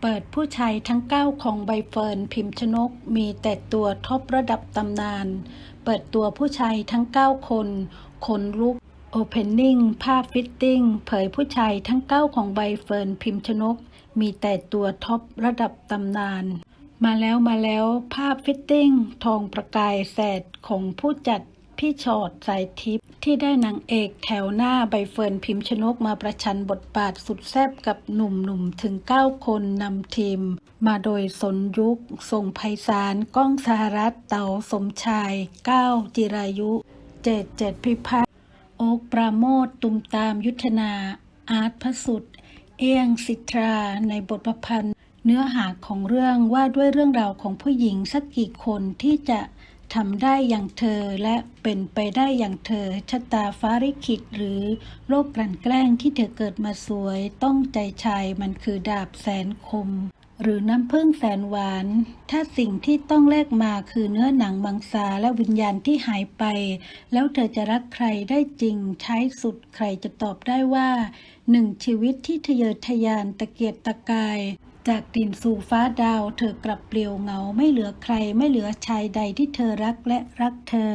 เปิดผู้ชายทั้ง 9 ของใบเฟิร์นพิมพ์ชนก มีแต่ตัวท็อประดับตำนาน เปิดตัวผู้ชายทั้ง 9 คน คนลุกโอเพนนิ่งภาพฟิตติ้งเผยผู้ชายทั้ง 9 ของใบเฟิร์นพิมพ์ชนก มีแต่ตัวท็อประดับตำนาน มาแล้วมาแล้วภาพฟิตติ้งทองประกายแสดของผู้จัด พี่ชอดสายทิพย์ที่ได้นางเอกแถวหน้าใบเฟิร์นพิมพ์ชนกมาประชันบทบาทสุดแซ่บกับหนุ่มๆถึง 9 คนนำทีม มาโดยสนยุคทรงไพศาลก้องสหรัฐเต๋าสมชาย ก้าวจิรายุเจตเจตพิพัฒน์โอ๊กปราโมทตุมตามยุทธนา อาร์ตพระสุดเอียงสิทราในบทประพันธ์ เนื้อหาของเรื่องว่าด้วยเรื่องราวของผู้หญิงสักกี่คนที่จะ ทำได้อย่างเธอและเป็นไปได้อย่างเธอชะตาฟ้าริขิตหรือโรคกลั่นแกล้งที่เธอเกิดมาสวย ต้องใจชายมันคือดาบแสนคม หรือน้ำผึ้งแสนหวาน ถ้าสิ่งที่ต้องแลกมาคือเนื้อหนังมังสาและวิญญาณที่หายไป แล้วเธอจะรักใครได้จริงใช้สุดใครจะตอบได้ว่าหนึ่งชีวิตที่ทะเยอทะยานตะเกียกตะกาย จากดินสู่ฟ้าดาว เธอกลับเปลี่ยวเหงาไม่เหลือใครไม่เหลือชายใดที่เธอรักและรักเธอ